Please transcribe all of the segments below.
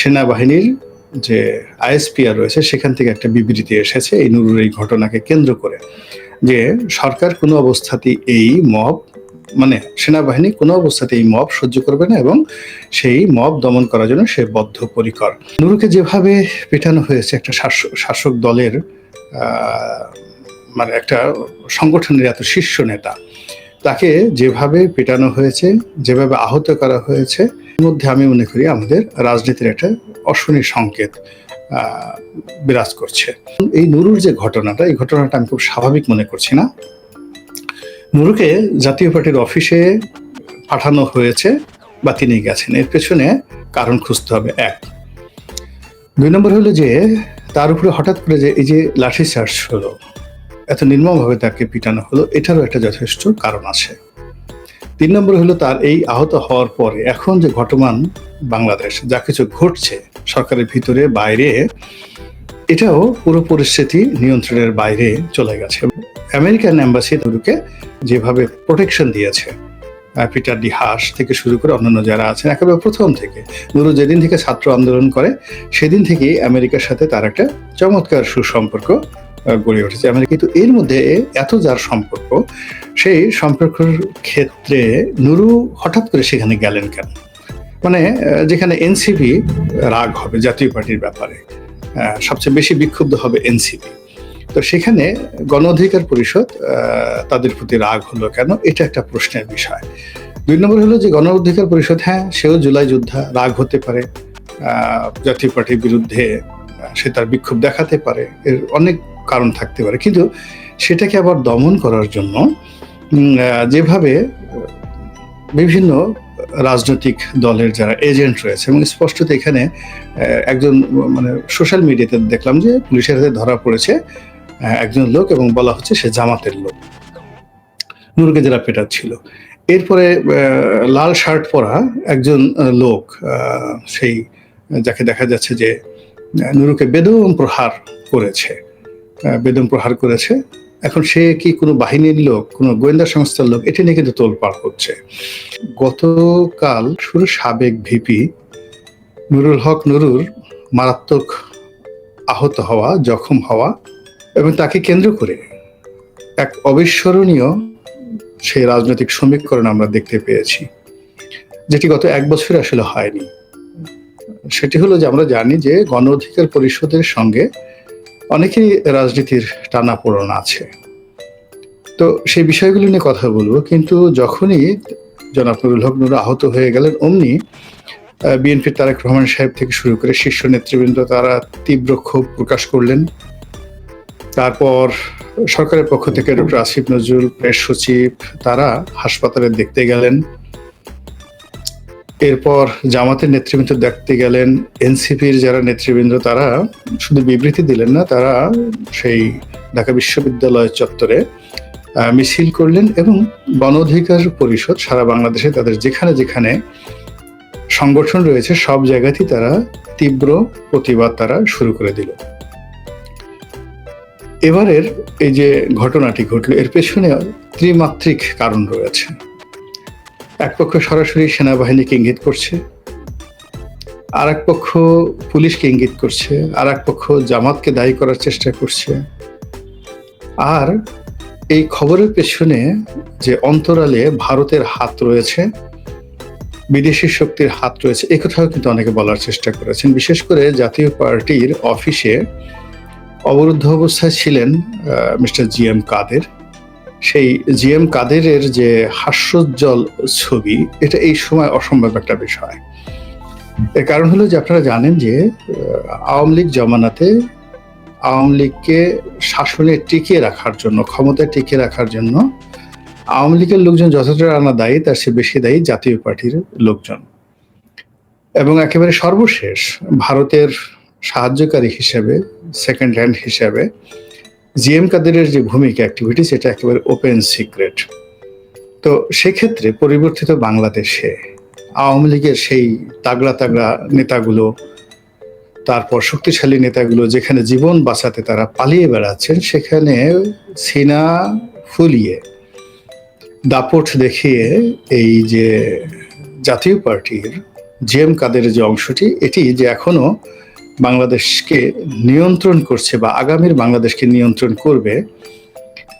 সেনাবাহিনীর যে আইএসপিআর রয়েছে, সেখান থেকে একটা বিবৃতি এসেছে এই নুরুর এই ঘটনাকে কেন্দ্র করে যে সরকার কোনো অবস্থাতেই এই মব মানে সেনাবাহিনী কোনো অবস্থাতে এই মব সহ্য করবে না এবং সেই মব দমন করার জন্য সে বদ্ধপরিকর। নুরুকে যেভাবে পেটানো হয়েছে একটা শাসক দলের মানে একটা সংগঠনের এত শীর্ষ নেতা, তাকে যেভাবে পেটানো হয়েছে, যেভাবে আহত করা হয়েছে মধ্যে আমি মনে করি আমাদের রাজনীতির একটা অশনি সংকেত বিরাজ করছে। এই নুরুর যে ঘটনাটা, এই ঘটনাটা আমি খুব স্বাভাবিক মনে করছি না। নুরুকে জাতীয় পার্টির অফিসে পাঠানো হয়েছে বা তিনি গেছেন। এর পেছনে কারণ খুঁজতে হবে, এক। দুই নম্বর হলো যে, তার উপরে হঠাৎ করে যে এই যে লাঠি চার্জ হলো, এত নির্মমভাবে তাকে পিটানো হলো, এটারও একটা যথেষ্ট কারণ আছে। তিন নম্বর হলো তার এই আহত হওয়ার পরে এখন যে ঘটমান বাংলাদেশ, যা কিছু ঘটছে সরকারের ভিতরে, বাইরে, এটাও পুরো পরিস্থিতি নিয়ন্ত্রণের বাইরে চলে গেছে। আমেরিকান অ্যাম্বাসি নুরুকে যেভাবে প্রোটেকশন দিয়েছে পিটার ডি হাস থেকে শুরু করে অন্যান্য যারা আছেন, একেবারে প্রথম থেকে নুরু যেদিন থেকে ছাত্র আন্দোলন করে, সেদিন থেকেই আমেরিকার সাথে তার একটা চমৎকার সুসম্পর্ক গড়ে উঠেছে। আমেরিকা কিন্তু এর মধ্যে এত যার সম্পর্ক, সেই সম্পর্কের ক্ষেত্রে নুরু হঠাৎ করে সেখানে গেলেন কেন? মানে যেখানে এনসিপি রাগ হবে জাতীয় পার্টির ব্যাপারে সবচেয়ে বেশি বিক্ষুব্ধ হবে এনসিপি। তো সেখানে গণ অধিকার পরিষদ তাদের প্রতি রাগ হলো কেন? এটা একটা প্রশ্নের বিষয়। দুই নম্বর হলো যে গণ অধিকার পরিষদ হ্যাঁ সেও জুলাই যোদ্ধা, রাগ হতে পারে জাতীয় পার্টির বিরুদ্ধে সে তার বিক্ষোভ দেখাতে পারে। এর অনেক কারণ থাকতে পারে। কিন্তু সেটাকে আবার দমন করার জন্য যেভাবে, বিভিন্ন রাজনৈতিক দলের যারা এজেন্ট রয়েছে, এবং স্পষ্টত এখানে একজন মানে সোশ্যাল মিডিয়াতে দেখলাম যে পুলিশের হাতে ধরা পড়েছে একজন লোক এবং বলা হচ্ছে সে জামাতের লোক। নুরকে যারা পেটাচ্ছিল। এরপরে লাল শার্ট পরা একজন লোক সেই, যাকে দেখা যাচ্ছে যে নুরুকে বেদম প্রহার করেছে। বেদম প্রহার করেছে। এখন সে কি কোনো বাহিনীর লোক, কোনো গোয়েন্দা সংস্থার লোক, এটা নিয়ে কিন্তু তোলপাড় হচ্ছে। গতকাল শুরু সাবেক ভিপি নুরুল হক নুরুর মারাত্মক আহত হওয়া, জখম হওয়া এবং তাকে কেন্দ্র করে এক অবিস্মরণীয় সেই রাজনৈতিক সমীকরণ আমরা দেখতে পেয়েছি, যেটি গত এক বছরে আসলে হয়নি। সেটি হলো যে আমরা জানি যে গণ অধিকার পরিষদের সঙ্গে অনেকেই রাজনীতির টানাপোড়ন আছে। তো সেই বিষয়গুলো নিয়ে কথা বলব, কিন্তু যখনই জনাব হক নুর আহত হয়ে গেলেন, অমনি বিএনপির তারেক রহমান সাহেব থেকে শুরু করে শীর্ষ নেতৃবৃন্দ তারা তীব্র ক্ষোভ প্রকাশ করলেন। তারপর সরকারের পক্ষ থেকে ডক্টর আসিফ নজরুল, প্রেস সচিব, তারা হাসপাতালে দেখতে গেলেন। এরপর জামাতের নেতৃবৃন্দ দেখতে গেলেন, এনসিপির যারা নেতৃবৃন্দ, তারা শুধু বিবৃতি দিলেন না, তারা সেই ঢাকা বিশ্ববিদ্যালয় চত্বরে মিছিল করলেন এবং গণ অধিকার পরিষদ সারা বাংলাদেশে তাদের যেখানে যেখানে সংগঠন রয়েছে, সব জায়গাতেই তারা তীব্র প্রতিবাদ তারা শুরু করে দিল। এবারের এই যে ঘটনাটি ঘটলো, এর পেছনে ত্রিমাত্রিক কারণ রয়েছে। এক পক্ষ সরাসরি সেনাবাহিনীকে ইঙ্গিত করছে আর এক পক্ষ পুলিশকে ইঙ্গিত করছে আর এক পক্ষ জামাতকে দায়ী করার চেষ্টা করছে। আর এই খবরের পেছনে যে অন্তরালে ভারতের হাত রয়েছে, বিদেশি শক্তির হাত রয়েছে, এ কথাও কিন্তু অনেকে বলার চেষ্টা করেছেন। বিশেষ করে জাতীয় পার্টির অফিসে অবরুদ্ধ অবস্থায় ছিলেন মিস্টার জি এম কাদের। সেই জি এম কাদেরের যে হাস্যোজ্জ্বল ছবি, এটা এই সময় অসম্ভব একটা বিষয়। এর কারণ হলো যে আপনারা জানেন যে আওয়ামী লীগ জমানাতে আওয়ামী লীগকে শাসনে টিকিয়ে রাখার জন্য, ক্ষমতায় টিকিয়ে রাখার জন্য আওয়ামী লীগের লোকজন যথেষ্ট আনা দায়ী, তার সে বেশি দায়ী জাতীয় পার্টির লোকজন। এবং একেবারে সর্বশেষ ভারতের সাহায্যকারী হিসেবে সেকেন্ড হ্যান্ড হিসেবে জিএম কাদেরের যে ভূমিকা অ্যাক্টিভিটি সেটা একেবারে ওপেন সিক্রেট তো সেক্ষেত্রে পরিবর্তিত বাংলাদেশে আওয়ামী লীগের সেই তাগড়া তাগড়া নেতাগুলো, তারপর শক্তিশালী নেতাগুলো যেখানে জীবন বাঁচাতে তারা পালিয়ে বেড়াচ্ছেন, সেখানে সিনা ফুলিয়ে দাপট দেখিয়ে এই যে জাতীয় পার্টির জেএম কাদের যে অংশটি, এটি যে এখনও বাংলাদেশকে নিয়ন্ত্রণ করছে বা আগামীর বাংলাদেশকে নিয়ন্ত্রণ করবে,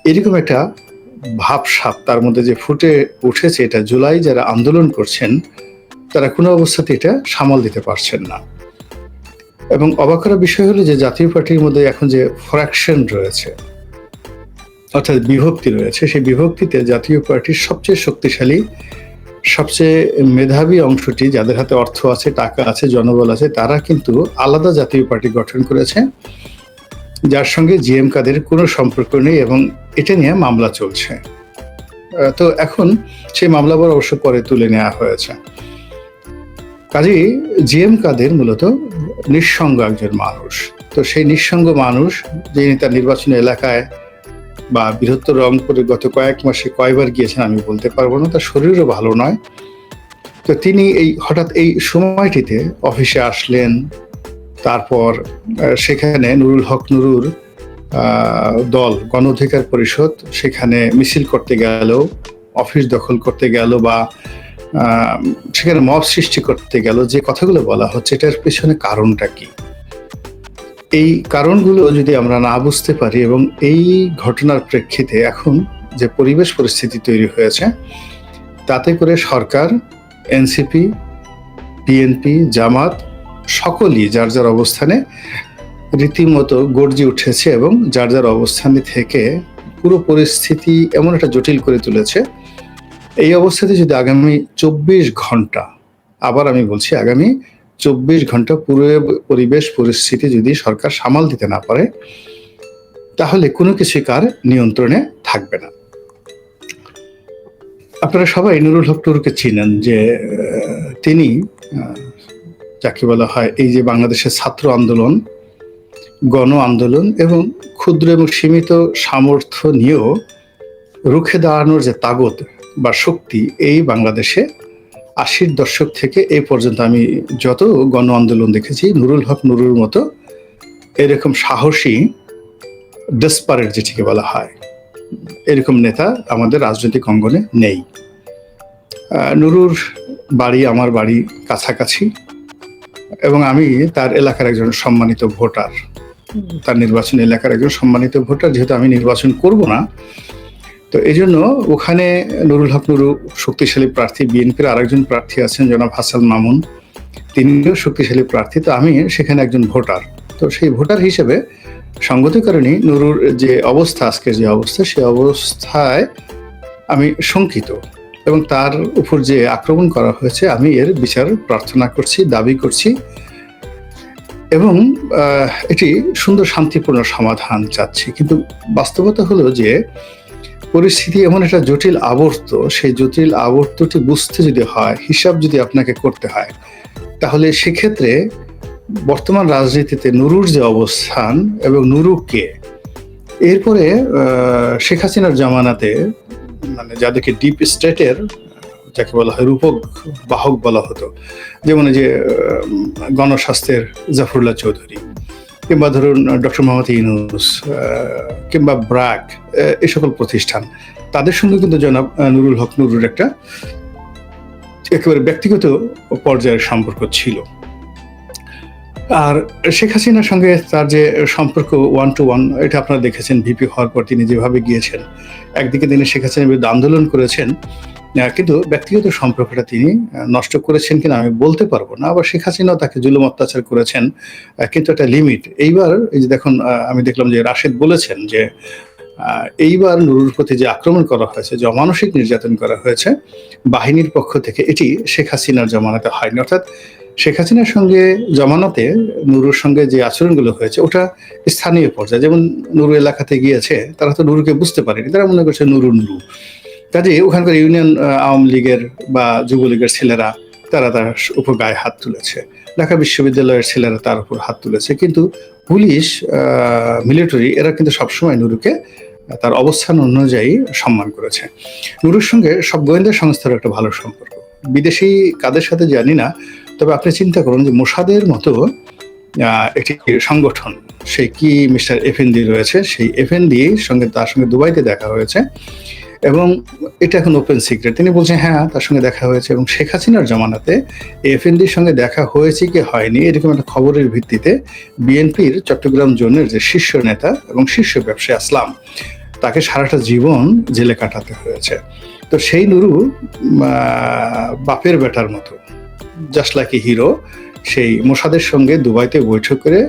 এরকম একটা ভাবসাপ তার মধ্যে যে ফুটে উঠেছে এটা জুলাই যারা আন্দোলন করছেন, তারা কোনো অবস্থাতে এটা সামাল দিতে পারছেন না। এবং অবাক করার বিষয় হলো যে জাতীয় পার্টির মধ্যে এখন যে ফ্র্যাকশন রয়েছে, অর্থাৎ বিভক্তি রয়েছে, সেই বিভক্তিতে জাতীয় পার্টির সবচেয়ে শক্তিশালী সবচেয়ে মেধাবী অংশটি যাদের হাতে অর্থ আছে, টাকা আছে, জনবল আছে, তারা কিন্তু আলাদা জাতীয় পার্টি গঠন করেছে। যার সঙ্গে জিএম কাদের কোনো সম্পর্ক নেই এবং এটা নিয়ে মামলা চলছে। তো এখন সেই মামলা অবশ্য পরে তুলে নেওয়া হয়েছে। কাজেই জিএম কাদের মূলত নিঃসঙ্গ একজন মানুষ। তো সেই নিঃসঙ্গ মানুষ যিনি তার নির্বাচনী এলাকায় বা বৃহত্তর রংপুরে গত কয়েক মাসে কয়বার গিয়েছেন আমি বলতে পারব না, তার শরীরও ভালো নয়। তো তিনি এই হঠাৎ এই সময়টিতে অফিসে আসলেন, তারপর সেখানে নুরুল হক নুরুর দল, গণ অধিকার পরিষদ, সেখানে মিছিল করতে গেল, অফিস দখল করতে গেল বা সেখানে মব সৃষ্টি করতে গেল, যে কথাগুলো বলা হচ্ছে, এটার পেছনে কারণটা কি? এই কারণগুলো যদি আমরা না বুঝতে পারি এবং এই ঘটনার প্রেক্ষিতে এখন যে পরিবেশ পরিস্থিতি তৈরি হয়েছে, তাতে করে সরকার, এনসিপি, বিএনপি, জামাত সকলই যার যার অবস্থানে রীতিমতো গর্জে উঠেছে এবং যার যার অবস্থানে থেকে পুরো পরিস্থিতি এমন একটা জটিল করে তুলেছে। এই অবস্থাতে যদি আগামী চব্বিশ ঘণ্টা, আবার আমি বলছি আগামী চব্বিশ ঘণ্টা পুরো পরিবেশ পরিস্থিতি যদি সরকার সামাল দিতে না পারে, তাহলে কোনো কিছু কার নিয়ন্ত্রণে থাকবে না। আপনারা সবাই নুরুল হক টুরুকে চিনেন যে তিনি যাকে বলা হয় এই যে বাংলাদেশের ছাত্র আন্দোলন, গণ আন্দোলন এবং ক্ষুদ্র এবং সীমিত সামর্থ্য নিয়েও রুখে দাঁড়ানোর যে তাগত বা শক্তি এই বাংলাদেশে আশির দশক থেকে এ পর্যন্ত আমি যত গণ আন্দোলন দেখেছি নুরুল হক নুরুর মতো এরকম সাহসী ডেসপারেট যেটিকে বলা হয় এরকম নেতা আমাদের রাজনৈতিক অঙ্গনে নেই। নুরুর বাড়ি আমার বাড়ি কাছাকাছি এবং আমি তার এলাকার একজন সম্মানিত ভোটার। তার নির্বাচন এলাকার একজন সম্মানিত ভোটার যেহেতু আমি নির্বাচন করব না তো এই জন্য ওখানে নুরুল হক নুরু শক্তিশালী প্রার্থী, বিএনপির আরেকজন প্রার্থী আছেন জনাব হাসান মামুন। তিনিও শক্তিশালী প্রার্থী। তো আমি সেখানে একজন ভোটার। তো সেই ভোটার হিসেবে সঙ্গত কারণে নুরুর যে অবস্থা, আজকের যে অবস্থা সেই অবস্থায় আমি শঙ্কিত এবং তার উপর যে আক্রমণ করা হয়েছে, আমি এর বিচার প্রার্থনা করছি, দাবি করছি এবং এটি সুন্দর শান্তিপূর্ণ সমাধান চাচ্ছি। কিন্তু বাস্তবতা হলো যে পরিস্থিতি এমন একটা জটিল আবর্ত, সেই জটিল আবর্তটি বুঝতে যদি হয়, হিসাব যদি আপনাকে করতে হয়, তাহলে সেক্ষেত্রে বর্তমান রাজনীতিতে নুরুর যে অবস্থান এবং নুরুকে, এরপরে শেখ হাসিনার জামানাতে মানে যাদেরকে ডিপ স্টেটের যাকে বলা হয় রূপক বাহক বলা হতো, যেমন যে গণস্বাস্থ্যের জাফরুল্লাহ চৌধুরী কিংবা ধরুন, ডক্টর মোহাম্মদ ইউনুস কিংবা ব্রাক, এ সকল প্রতিষ্ঠান, তাদের সঙ্গে কিন্তু জনাব নুরুল হক নুরুর একটা একেবারে ব্যক্তিগত পর্যায়ের সম্পর্ক ছিল। আর শেখ হাসিনার সঙ্গে তার যে সম্পর্ক ওয়ান টু ওয়ান এটা আপনারা দেখেছেন ভিপি হওয়ার পর তিনি যেভাবে গিয়েছেন, একদিকে তিনি শেখ হাসিনার বিরুদ্ধে আন্দোলন করেছেন কিন্তু ব্যক্তিগত সম্পর্কটা তিনি নষ্ট করেছেন কিনা আমি বলতে পারব না, আবার শেখ হাসিনাও তাকে জুলুম অত্যাচার করেছেন কিন্তু একটা লিমিট এইবার এই যে দেখুন আমি দেখলাম যে রাশেদ বলেছেন যে এইবার নুরুর প্রতি যে আক্রমণ করা হয়েছে, যে অমানসিক নির্যাতন করা হয়েছে, বাহিনীর পক্ষ থেকে এটি শেখ হাসিনার জমানাতে হয়নি। অর্থাৎ শেখ হাসিনার সঙ্গে জমানাতে নুরুর সঙ্গে যে আচরণগুলো হয়েছে, ওটা স্থানীয় পর্যায়ে। যেমন নুরু এলাকাতে গিয়েছে, তারা তো নুরুকে বুঝতে পারেনি, তারা মনে করছে নুরু নুরু। কাজে ওখানকার ইউনিয়ন আওয়ামী লীগের বা যুবলীগের ছেলেরা, তারা তার উপর গায়ে হাত তুলেছে। ঢাকা বিশ্ববিদ্যালয়ের ছেলেরা তার উপর হাত তুলেছে। কিন্তু পুলিশ মিলিটারি, এরা কিন্তু সবসময় নুরুকে তার অবস্থান অনুযায়ী সম্মান করেছে। নুরুর সঙ্গে সব গোয়েন্দা সংস্থার একটা ভালো সম্পর্ক। বিদেশি কাদের সাথে জানি না, তবে আপনি চিন্তা করুন যে মোসাদের মতো একটি সংগঠন সেই কি মিস্টার এফএনডি রয়েছে, সেই এফএনডি সঙ্গে তার সঙ্গে দুবাইতে দেখা হয়েছে। এবং এটা এখন ওপেন সিক্রেট তিনি বলছেন হ্যাঁ তার সঙ্গে দেখা হয়েছে এবং শেখ হাসিনার জমানাতে এফএনডির সঙ্গে দেখা হয়েছে কি হয়নি, এরকম একটা খবরের ভিত্তিতে বিএনপির চট্টগ্রাম জোনের যে শীর্ষ নেতা এবং শীর্ষ ব্যবসায়ী আসলাম, তাকে সারাটা জীবন জেলে কাটাতে হয়েছে। তো সেই নুরু বাপের বেটার মতো জাস্ট লাইক হিরো সেই মোসাদের সঙ্গে দুবাইতে বৈঠক করে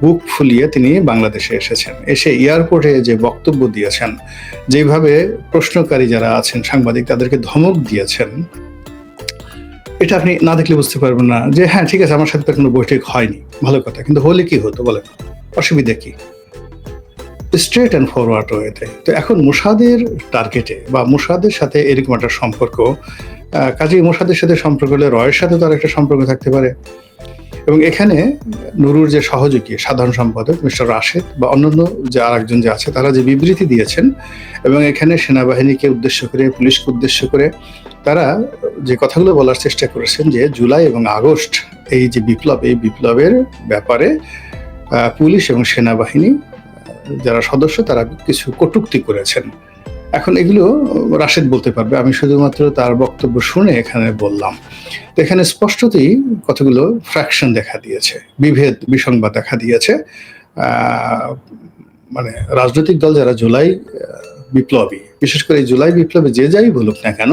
বুক ফুলিয়ে তিনি বাংলাদেশে এসেছেন। এসে এয়ারপোর্টে যে বক্তব্য দিয়েছেন, যেভাবে প্রশ্নকারী যারা আছেন, সাংবাদিক, তাদেরকে ধমক দিয়েছেন, এটা আপনি না দেখলে বুঝতে পারবেন না যে হ্যাঁ ঠিক আছে, আমার সাথে তো কোনো বৈঠক হয়নি। ভালো কথা, কিন্তু হলে কি হতো, বলেন? অসুবিধা কি? স্ট্রেট অ্যান্ড ফরওয়ার্ড ওয়েতে। তো এখন মুসাদের টার্গেটে বা মুসাদের সাথে এরকম একটা সম্পর্ক কাজেই মোসাদের সাথে সম্পর্ক হলে রয়ের সাথে তার একটা সম্পর্ক থাকতে পারে। এবং এখানে নুরুর যে সহযোগী, সাধারণ সম্পাদক মিস্টার রাশেদ বা অন্যান্য যে আরেকজন যে আছে, তারা যে বিবৃতি দিয়েছেন এবং এখানে সেনাবাহিনীকে উদ্দেশ্য করে, পুলিশকে উদ্দেশ্য করে তারা যে কথাগুলো বলার চেষ্টা করেছেন যে জুলাই এবং আগস্ট এই যে বিপ্লব, এই বিপ্লবের ব্যাপারে পুলিশ এবং সেনাবাহিনী, যারা সদস্য, তারা কিছু কটুক্তি করেছেন। এখন এগুলো রাশেদ বলতে পারবে। আমি শুধুমাত্র তার বক্তব্য শুনে এখানে বললাম। তো এখানে স্পষ্টতই কতগুলো ফ্র্যাকশন দেখা দিয়েছে, বিভেদ, বিসংবাদ দেখা দিয়েছে। মানে রাজনৈতিক দল যারা জুলাই বিপ্লবী, বিশেষ করে জুলাই বিপ্লবে যে যাই বলুক না কেন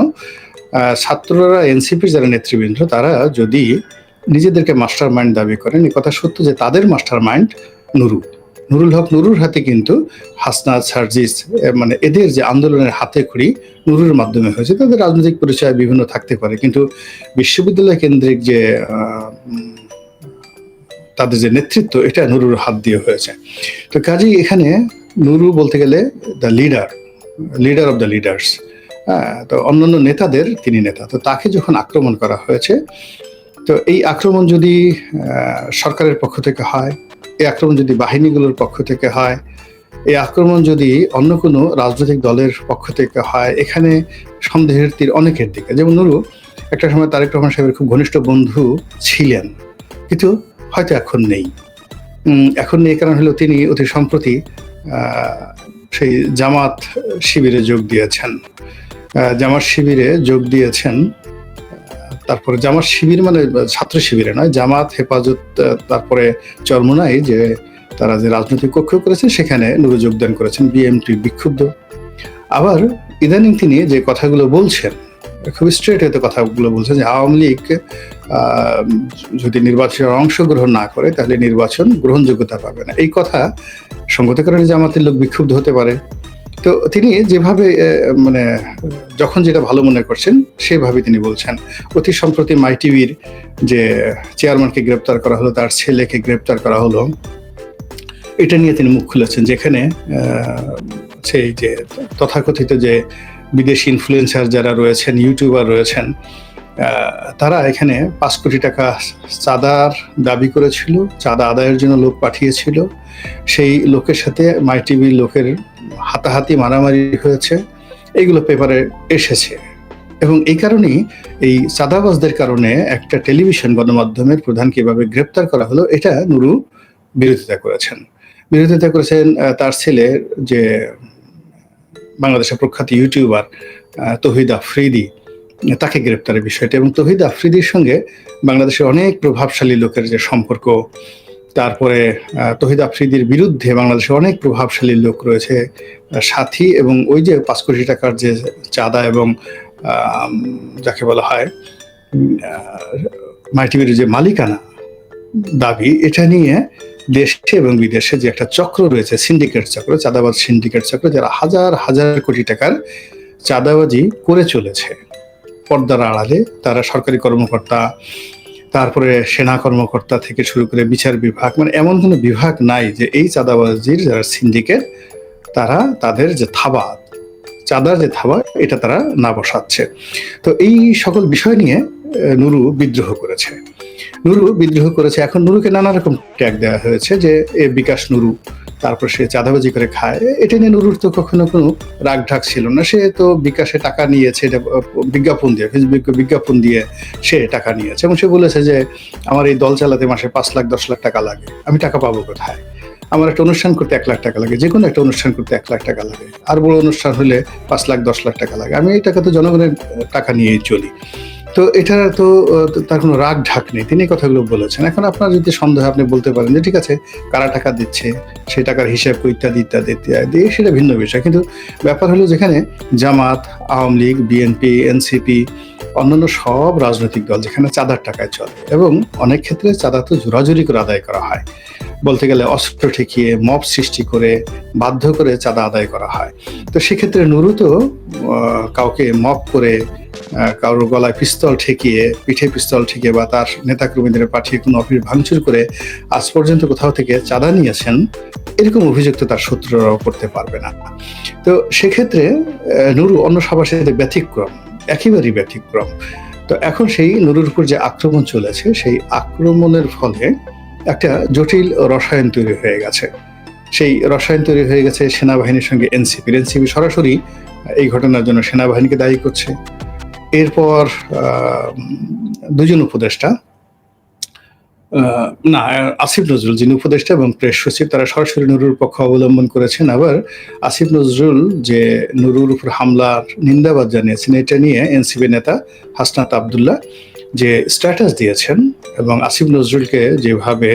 ছাত্ররা, এনসিপির যারা নেতৃবৃন্দ, তারা যদি নিজেদেরকে মাস্টার মাইন্ড দাবি করেন, এ কথা সত্য যে তাদের মাস্টার মাইন্ড নুরু নুরুল হক নুরুর হাতে কিন্তু হাসনাত, সার্জিস মানে এদের যে আন্দোলনের হাতে খড়ি নুরুর মাধ্যমে হয়েছে। তাদের রাজনৈতিক পরিচয় বিভিন্ন থাকতে পারে, কিন্তু বিশ্ববিদ্যালয় কেন্দ্রিক যে তাদের যে নেতৃত্ব, এটা নুরুর হাত দিয়ে হয়েছে। তো কাজেই এখানে নুরু বলতে গেলে the leader leader of the leaders হ্যাঁ তো অন্যান্য নেতাদের তিনি নেতা। তো তাকে যখন আক্রমণ করা হয়েছে, তো এই আক্রমণ যদি সরকারের পক্ষ থেকে হয় এই আক্রমণ যদি বাহিনীগুলোর পক্ষ থেকে হয়, এই আক্রমণ যদি অন্য কোনো রাজনৈতিক দলের পক্ষ থেকে হয়, এখানে সন্দেহের তীর অনেকের দিকে। যেমন নুরু, একটা সময় তারেক রহমান সাহেবের খুব ঘনিষ্ঠ বন্ধু ছিলেন, কিন্তু হয়তো এখন নেই। এখন নেই কারণ হলো তিনি অতি সম্প্রতি সেই জামাত শিবিরে যোগ দিয়েছেন। জামাত শিবিরে যোগ দিয়েছেন। তারপরে জামাত শিবির মানে ছাত্র শিবিরে নয়, জামাত, হেফাজত তারপরে চরমোনাই যে তারা যে রাজনৈতিক কক্ষ করেছে সেখানে নুরু যোগদান করেছেন বিএমটি বিক্ষুব্ধ। আবার ইদানিং তিনি যে কথাগুলো বলছেন, খুব স্ট্রেট হতে কথাগুলো বলছেন যে আওয়ামী লীগ যদি নির্বাচনের অংশগ্রহণ না করে, তাহলে নির্বাচন গ্রহণযোগ্যতা পাবে না। এই কথা সঙ্গত কারণে জামাতের লোক বিক্ষুব্ধ হতে পারে। তো তিনি যেভাবে মানে যখন যেটা ভালো মনে করছেন সেভাবে তিনি বলছেন। অতি সম্প্রতি মাই টিভির যে চেয়ারম্যানকে গ্রেপ্তার করা হলো, তার ছেলেকে গ্রেপ্তার করা হলো, এটা নিয়ে তিনি মুখ খুলেছেন, যেখানে সেই যে তথাকথিত যে বিদেশি ইনফ্লুয়েন্সার যারা রয়েছেন ইউটিউবার রয়েছেন তারা এখানে পাঁচ কোটি টাকা চাঁদার দাবি করেছিল, চাঁদা আদায়ের জন্য লোক পাঠিয়েছিল। সেই লোকের সাথে মাই টিভির লোকের হাতাহাতি মারামারি হয়েছে, এইগুলো পেপারে এসেছে। এবং এই কারণেই এই চাঁদাবাজদের কারণে একটা টেলিভিশন গণমাধ্যমের প্রধান কীভাবে গ্রেপ্তার করা হলো, এটা নুরু বিরোধিতা করেছেন। বিরোধিতা করেছেন তার ছেলে যে বাংলাদেশের প্রখ্যাত ইউটিউবার তহিদ আফ্রিদি, তাকে গ্রেপ্তারের বিষয়টা। এবং তহিদ আফ্রিদির সঙ্গে বাংলাদেশের অনেক প্রভাবশালী লোকের যে সম্পর্ক তারপরে তহিদ আফ্রিদির বিরুদ্ধে বাংলাদেশে অনেক প্রভাবশালী লোক রয়েছে সাথী এবং ওই যে পাঁচ কোটি টাকার যে চাঁদা এবং যাকে বলা হয় মাইটিভির যে মালিকানা দাবি, এটা নিয়ে দেশে এবং বিদেশে যে একটা চক্র রয়েছে সিন্ডিকেট চক্র, চাঁদাবাজ সিন্ডিকেট চক্র, যারা হাজার হাজার কোটি টাকার চাঁদাবাজি করে চলেছে। পর্দার আড়ালে তারা সরকারি কর্মকর্তা তারপরে সেনা কর্মকর্তা থেকে শুরু করে বিচার বিভাগ মানে এমন কোনো বিভাগ নাই যে এই চাঁদাবাজির যারা সিন্ডিকেট তারা তাদের যে থাবা, চাঁদার যে থাবা, এটা তারা না বসাচ্ছে। তো এই সকল বিষয় নিয়ে নুরু বিদ্রোহ করেছে। নুরু বিদ্রোহ করেছে। এখন নুরুকে নানা রকম ট্যাগ দেওয়া হয়েছে যে, এ বিকাশ নুরু তারপর সে চাঁদাবাজি করে খায়। এটা নিয়ে নুরুর তো কখনো কোনো রাগ ঢাক ছিল না। সে তো বিকাশে টাকা নিয়েছে, এটা বিজ্ঞাপন দিয়ে, ফেসবুক বিজ্ঞাপন দিয়ে সে টাকা নিয়েছে। এবং সে বলেছে যে, আমার এই দল চালাতে মাসে পাঁচ লাখ, দশ লাখ টাকা লাগে। আমি টাকা পাবো কোথায়? আমার একটা অনুষ্ঠান করতে এক লাখ টাকা লাগে। যে কোনো একটা অনুষ্ঠান করতে এক লাখ টাকা লাগে। আর বড় অনুষ্ঠান হলে পাঁচ লাখ, দশ লাখ টাকা লাগে। আমি এই টাকা তো জনগণের টাকা নিয়েই চলি। তো এটা তো তার কোনো রাগ ঢাক নেই। তিনি কথাগুলো বলেছেন। এখন আপনার যদি সন্দেহ, আপনি বলতে পারেন যে ঠিক আছে, কারা টাকা দিচ্ছে, সেই টাকার হিসাব ইত্যাদি ইত্যাদি ইত্যাদি সেটা ভিন্ন বিষয়। কিন্তু ব্যাপার হলো যেখানে জামাত, আওয়ামী লীগ, বিএনপি, এনসিপি অন্যান্য সব রাজনৈতিক দল যেখানে চাঁদার টাকায় চলে। এবং অনেক ক্ষেত্রে চাঁদা তো জোরাজুরি করে আদায় করা হয়। বলতে গেলে অস্ত্র ঠেকিয়ে, মব সৃষ্টি করে, বাধ্য করে চাঁদা আদায় করা হয়। তো সেক্ষেত্রে নুরু তো কাউকে মব করে কারোর গলায় পিস্তল ঠেকিয়ে, পিঠে পিস্তল ঠেকিয়ে বা তার নেতাকর্মীদের পাঠিয়ে কোনো অফিস ভাঙচুর করে আজ পর্যন্ত কোথাও থেকে চাঁদা নিয়েছেন, এরকম অভিযোগ তো তার শত্রুরাও করতে পারবে না। তো সেক্ষেত্রে নুরু অন্য সবার সাথে ব্যতিক্রম। একেবারেই ব্যতিক্রম। তো এখন সেই নুরুর উপর যে আক্রমণ চলেছে, সেই আক্রমণের ফলে একটা জটিল রসায়ন তৈরি হয়ে গেছে। সেই রসায়ন তৈরি হয়ে গেছে সেনাবাহিনীর সঙ্গে এনসিপি। এনসিপি সরাসরি এই ঘটনার জন্য সেনাবাহিনীকে দায়ী করছে। এরপর দুজন উপদেষ্টা না, আসিফ নজরুল যিনি উপদেষ্টা এবং প্রেস সচিব, তারা সরাসরি নুরুর পক্ষ অবলম্বন করেছেন। আবার আসিফ নজরুল যে নুরুর উপর হামলার নিন্দাবাদ জানিয়েছেন, এটা নিয়ে এনসিপি নেতা হাসনাত আবদুল্লাহ যে স্ট্যাটাস দিয়েছেন এবং আসিফ নজরুলকে যেভাবে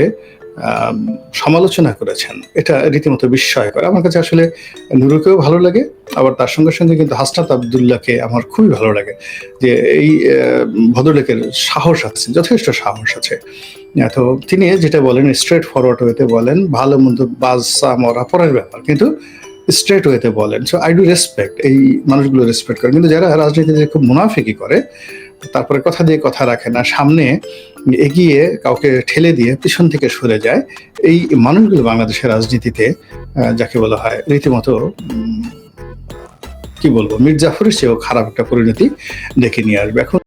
সমালোচনা করেছেন। এটা রীতিমতো বিস্ময়কর। আমার কাছে আসলে নুরুকেও ভালো লাগে, আবার তার সঙ্গে সঙ্গে কিন্তু হাসনাত আবদুল্লাহকে আমার খুবই ভালো লাগে যে এই ভদ্রলোকের সাহস আছে, যথেষ্ট সাহস আছে। তো তিনি যেটা বলেন স্ট্রেট ফরওয়ার্ড ওয়েতে বলেন, ভালো মন্দ বাজসা মরা পরের ব্যাপার। কিন্তু স্ট্রেট ওয়েতে বলেন। সো আই ডু রেসপেক্ট এই মানুষগুলো রেসপেক্ট করে। কিন্তু যারা রাজনীতিতে খুব মুনাফিকি করে তারপরে কথা দিয়ে কথা রাখে না, সামনে এগিয়ে কাউকে ঠেলে দিয়ে পিছন থেকে সরে যায়। এই মানুষগুলো বাংলাদেশের রাজনীতিতে যাকে বলা হয় রীতিমতো কি বলব, মির্জাফরের চেয়েও খারাপ একটা পরিণতি ডেকে নিয়ে আসবে। এখন